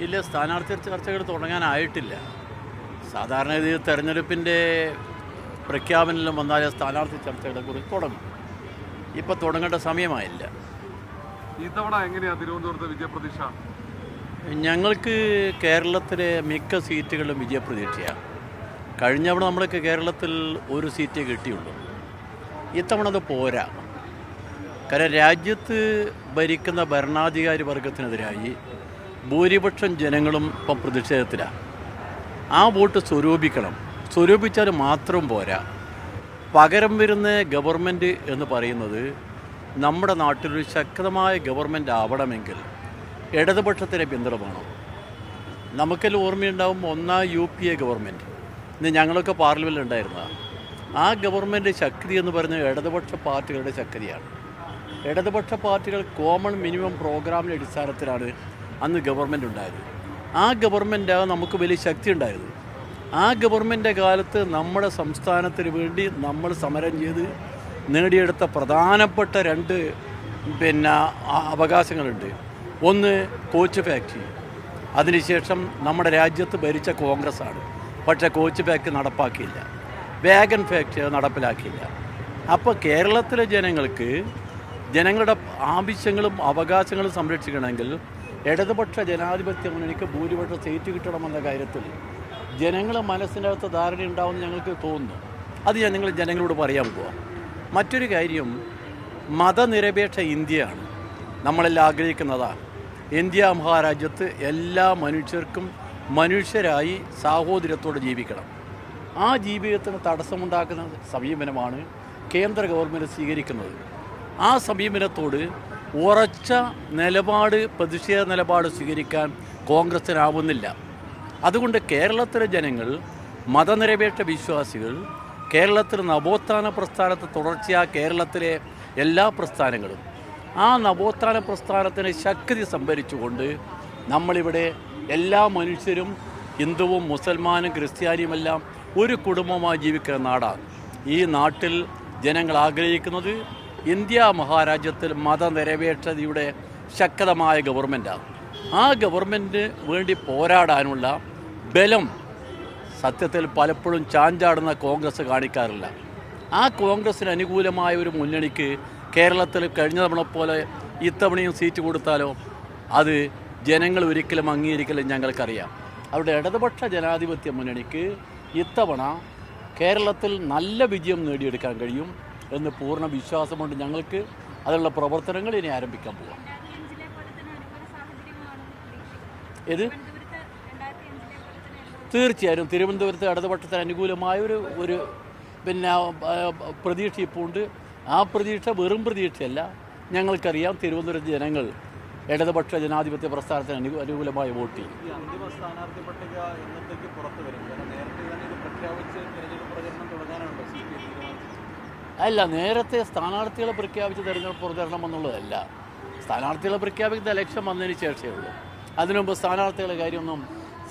ഇല്ല സ്ഥാനാർത്ഥി ചർച്ചകൾ തുടങ്ങാനായിട്ടില്ല. സാധാരണ ഇത് തെരഞ്ഞെടുപ്പിന്റെ പ്രഖ്യാപനം വന്നാലേ സ്ഥാനാർത്ഥി ചർച്ചകളെ കുറിച്ച് തുടങ്ങും. ഇപ്പം തുടങ്ങേണ്ട സമയമായില്ല. ഇത്തവണ എങ്ങനെയാണ് തിരുവനന്തപുരത്തെ വിജയപ്രതീക്ഷ? ഞങ്ങൾക്ക് കേരളത്തിലെ മിക്ക സീറ്റുകളിലും വിജയപ്രതീക്ഷയാണ് കഴിഞ്ഞവണ നമ്മൾക്ക് കേരളത്തിൽ ഒരു സീറ്റേ കിട്ടിയുള്ളൂ. ഇത്തവണ അത് പോരാ. കാരണം രാജ്യത്ത് ഭരിക്കുന്ന ഭരണാധികാരി വർഗത്തിനെതിരായി ഭൂരിപക്ഷം ജനങ്ങളും ഇപ്പം പ്രതിഷേധത്തിലാണ് ആ വോട്ട് സ്വരൂപിക്കണം. സ്വരൂപിച്ചാൽ മാത്രം പോരാ. പകരം വരുന്ന ഗവൺമെന്റ് എന്ന് പറയുന്നത് നമ്മുടെ നാട്ടിലൊരു ശക്തമായ ഗവൺമെന്റ് ആവണമെങ്കിൽ ഇടതുപക്ഷത്തിനെ പിന്തുണ വേണം നമുക്കെല്ലാം ഓർമ്മയുണ്ടാവും ഒന്നാം യു പി എ ഗവൺമെന്റ്. ഇന്ന് ഞങ്ങളൊക്കെ പാർലമെന്റിൽ ഉണ്ടായിരുന്നതാണ് ആ ഗവൺമെന്റ് ശക്തി എന്ന് പറയുന്നത് ഇടതുപക്ഷ പാർട്ടികളുടെ ശക്തിയാണ്. ഇടതുപക്ഷ പാർട്ടികൾ കോമൺ മിനിമം പ്രോഗ്രാമിന്റെ അടിസ്ഥാനത്തിലാണ് അന്ന് ഗവൺമെന്റ് ഉണ്ടായിരുന്നു. ആ ഗവൺമെന്റാണ് നമുക്ക് വലിയ ശക്തി ഉണ്ടായത് ആ ഗവൺമെന്റിന്റെ കാലത്ത് നമ്മുടെ സംസ്ഥാനത്തിന് വേണ്ടി നമ്മൾ സമരം ചെയ്ത് നേടിയെടുത്ത പ്രധാനപ്പെട്ട രണ്ട് പിന്നെ അവകാശങ്ങളുണ്ട്. ഒന്ന് കോച്ച് ഫാക്ടറി. അതിനുശേഷം നമ്മുടെ രാജ്യത്ത് ഭരിച്ച കോൺഗ്രസ്സാണ്. പക്ഷേ കോച്ച് ഫാക്ടറി നടപ്പാക്കിയില്ല. വാഗൻ ഫാക്ടറി നടപ്പിലാക്കിയില്ല. അപ്പോൾ കേരളത്തിലെ ജനങ്ങൾക്ക് ജനങ്ങളുടെ ആവശ്യങ്ങളും അവകാശങ്ങളും സംരക്ഷിക്കണമെങ്കിൽ ഇടതുപക്ഷ ജനാധിപത്യ മുന്നണിക്ക് ഭൂരിപക്ഷം സീറ്റ് കിട്ടണമെന്ന കാര്യത്തിൽ ജനങ്ങൾ മനസ്സിനകത്ത് ധാരണ ഉണ്ടാവുമെന്ന് ഞങ്ങൾക്ക് തോന്നുന്നു. അത് ഞാൻ നിങ്ങൾ ജനങ്ങളോട് പറയാൻ പോവാം. മറ്റൊരു കാര്യം മതനിരപേക്ഷ ഇന്ത്യയാണ്. നമ്മളെല്ലാം ആഗ്രഹിക്കുന്നതാണ്. ഇന്ത്യ മഹാരാജ്യത്ത് എല്ലാ മനുഷ്യർക്കും മനുഷ്യരായി സാഹോദര്യത്തോടെ ജീവിക്കണം. ആ ജീവിതത്തിന് തടസ്സമുണ്ടാക്കുന്ന സമീപനമാണ് കേന്ദ്ര ഗവൺമെന്റ് സ്വീകരിക്കുന്നത്. ആ സമീപനത്തോട് ഉറച്ച നിലപാട് പ്രതിഷേധ നിലപാട് സ്വീകരിക്കാൻ കോൺഗ്രസ്സിനാവുന്നില്ല അതുകൊണ്ട് കേരളത്തിലെ ജനങ്ങൾ മതനിരപേക്ഷ വിശ്വാസികൾ കേരളത്തിൽ നവോത്ഥാന പ്രസ്ഥാനത്തെ തുടർച്ചയായ കേരളത്തിലെ എല്ലാ പ്രസ്ഥാനങ്ങളും ആ നവോത്ഥാന പ്രസ്ഥാനത്തിന് ശക്തി സംഭരിച്ചുകൊണ്ട് നമ്മളിവിടെ എല്ലാ മനുഷ്യരും ഹിന്ദുവും മുസൽമാനും ക്രിസ്ത്യാനിയുമെല്ലാം ഒരു കുടുംബമായി ജീവിക്കുന്ന നാടാണ്. ഈ നാട്ടിൽ ജനങ്ങൾ ആഗ്രഹിക്കുന്നത് ഇന്ത്യ മഹാരാജ്യത്തിൽ മതനിരപേക്ഷതയുടെ ശക്തമായ ഗവൺമെന്റാണ് ആ ഗവൺമെന്റ് വേണ്ടി പോരാടാനുള്ള ബലം സത്യത്തിൽ പലപ്പോഴും ചാഞ്ചാടുന്ന കോൺഗ്രസ് കാണിക്കാറില്ല. ആ കോൺഗ്രസ്സിന് അനുകൂലമായ ഒരു മുന്നണിക്ക് കേരളത്തിൽ കഴിഞ്ഞ തവണ പോലെ ഇത്തവണയും സീറ്റ് കൊടുത്താലോ? അത് ജനങ്ങൾ ഒരിക്കലും അംഗീകരിക്കലും ഞങ്ങൾക്കറിയാം. അവിടെ ഇടതുപക്ഷ ജനാധിപത്യ മുന്നണിക്ക് ഇത്തവണ കേരളത്തിൽ നല്ല വിജയം നേടിയെടുക്കാൻ കഴിയും. എന്ന് പൂർണ വിശ്വാസമുണ്ട്. ഞങ്ങൾക്ക് അതിനുള്ള പ്രവർത്തനങ്ങൾ ഇനി ആരംഭിക്കാൻ പോവാം. ഏത്? തീർച്ചയായും. തിരുവനന്തപുരത്ത് ഇടതുപക്ഷത്തിന് അനുകൂലമായ ഒരു ഒരു പിന്നെ പ്രതീക്ഷ ഇപ്പോൾ ഉണ്ട്. ആ പ്രതീക്ഷ വെറും പ്രതീക്ഷയല്ല. ഞങ്ങൾക്കറിയാം തിരുവനന്തപുരത്ത് ജനങ്ങൾ ഇടതുപക്ഷ ജനാധിപത്യ പ്രസ്ഥാനത്തിന് അനു അനുകൂലമായി വോട്ട് ചെയ്യും. ഇത് സി പി എം തീരുമാനിച്ചു അല്ല നേരത്തെ സ്ഥാനാർത്ഥികളെ പ്രഖ്യാപിച്ച് തെരഞ്ഞെടുപ്പ് പ്രചരണം എന്നുള്ളതല്ല. സ്ഥാനാർത്ഥികളെ പ്രഖ്യാപിക്കുന്ന ലക്ഷ്യം വന്നതിന് ശേഷമേ ഉള്ളൂ. അതിനുമുമ്പ് സ്ഥാനാർത്ഥികളെ കാര്യമൊന്നും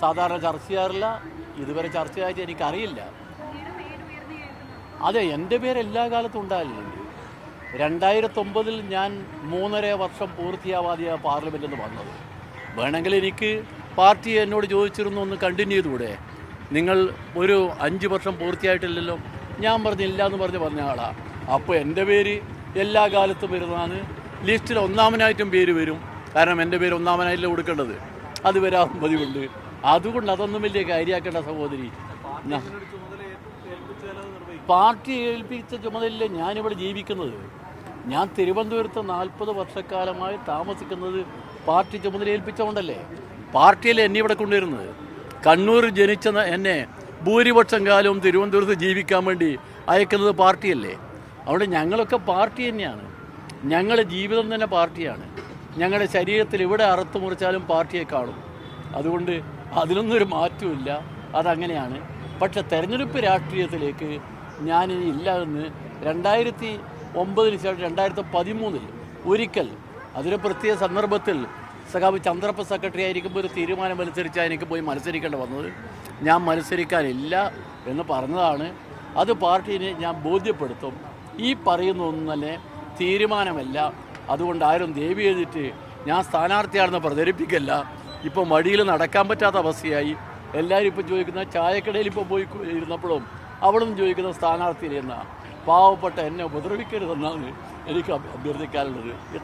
സാധാരണ ചർച്ച ചെയ്യാറില്ല. ഇതുവരെ ചർച്ച ചർച്ചയായിട്ട് എനിക്കറിയില്ല. അതെ എന്റെ പേര് എല്ലാ കാലത്തും ഉണ്ടായിട്ടുണ്ട് രണ്ടായിരത്തൊമ്പതിൽ ഞാൻ മൂന്നര വർഷം പൂർത്തിയാവാതെയാണ് പാർലമെന്റിൽ നിന്ന് വന്നത്. വേണമെങ്കിൽ എനിക്ക് പാർട്ടി എന്നോട് ചോദിച്ചിരുന്നു ഒന്ന് കണ്ടിന്യൂ ചെയ്തുകൂടെ? നിങ്ങൾ ഒരു അഞ്ച് വർഷം പൂർത്തിയായിട്ടില്ലല്ലോ? ഞാൻ പറഞ്ഞില്ല എന്ന് പറഞ്ഞ് പറഞ്ഞ ആളാ. അപ്പോൾ എന്റെ പേര് എല്ലാ കാലത്തും വരുന്നതാണ്. ലിസ്റ്റിൽ ഒന്നാമനായിട്ടും പേര് വരും. കാരണം എന്റെ പേര് ഒന്നാമനായിട്ടില്ല കൊടുക്കേണ്ടത്. അത് വരാൻ പതിവുണ്ട്. അതുകൊണ്ട് അതൊന്നും വലിയ കാര്യമാക്കേണ്ട സഹോദരി. പാർട്ടി ഏൽപ്പിച്ച ചുമതലയില്ല ഞാനിവിടെ ജീവിക്കുന്നത്. ഞാൻ തിരുവനന്തപുരത്ത് നാൽപ്പത് വർഷക്കാലമായി താമസിക്കുന്നത് പാർട്ടി ചുമതല ഏൽപ്പിച്ചതുകൊണ്ടല്ലേ പാർട്ടിയിൽ എന്നെ ഇവിടെ കൊണ്ടുവരുന്നത്. കണ്ണൂർ ജനിച്ച എന്നെ ഭൂരിപക്ഷം കാലവും തിരുവനന്തപുരത്ത് ജീവിക്കാൻ വേണ്ടി അയക്കുന്നത് പാർട്ടിയല്ലേ? അവിടെ ഞങ്ങളൊക്കെ പാർട്ടി തന്നെയാണ്. ഞങ്ങളുടെ ജീവിതം തന്നെ പാർട്ടിയാണ്. ഞങ്ങളുടെ ശരീരത്തിൽ ഇവിടെ അറുത്തു മുറിച്ചാലും പാർട്ടിയെ കാണും. അതുകൊണ്ട് അതിനൊന്നും ഒരു മാറ്റമില്ല അതങ്ങനെയാണ്. പക്ഷെ തെരഞ്ഞെടുപ്പ് രാഷ്ട്രീയത്തിലേക്ക് ഞാനിനി ഇല്ല എന്ന് രണ്ടായിരത്തി ഒമ്പതിന് ശേഷം രണ്ടായിരത്തി പതിമൂന്നിൽ ഒരിക്കൽ അതൊരു പ്രത്യേക സന്ദർഭത്തിൽ സഖാവ് ചന്ദ്രപ്പ സെക്രട്ടറി ആയിരിക്കുമ്പോൾ ഒരു തീരുമാനമനുസരിച്ചാണ് എനിക്ക് പോയി മത്സരിക്കേണ്ടി വന്നത്. ഞാൻ മത്സരിക്കാനില്ല എന്ന് പറഞ്ഞതാണ്. അത് പാർട്ടീനെ ഞാൻ ബോധ്യപ്പെടുത്തും. ഈ പറയുന്ന ഒന്നും തന്നെ തീരുമാനമല്ല. അതുകൊണ്ട് ആരും ദേവി എഴുതിട്ട് ഞാൻ സ്ഥാനാർത്ഥിയാണെന്ന് പ്രചരിപ്പിക്കല്ല. ഇപ്പോൾ മടിയിൽ നടക്കാൻ പറ്റാത്ത അവസ്ഥയായി. എല്ലാവരും ഇപ്പം ചോദിക്കുന്ന ചായക്കടയിൽ ഇപ്പോൾ പോയി ഇരുന്നപ്പോഴും നിന്ന് ചോദിക്കുന്ന സ്ഥാനാർത്ഥി എന്ന? പാവപ്പെട്ട എന്നെ ഉപദ്രവിക്കരുതെന്നാണ് എനിക്ക് അഭ്യർത്ഥിക്കാനുള്ളത്.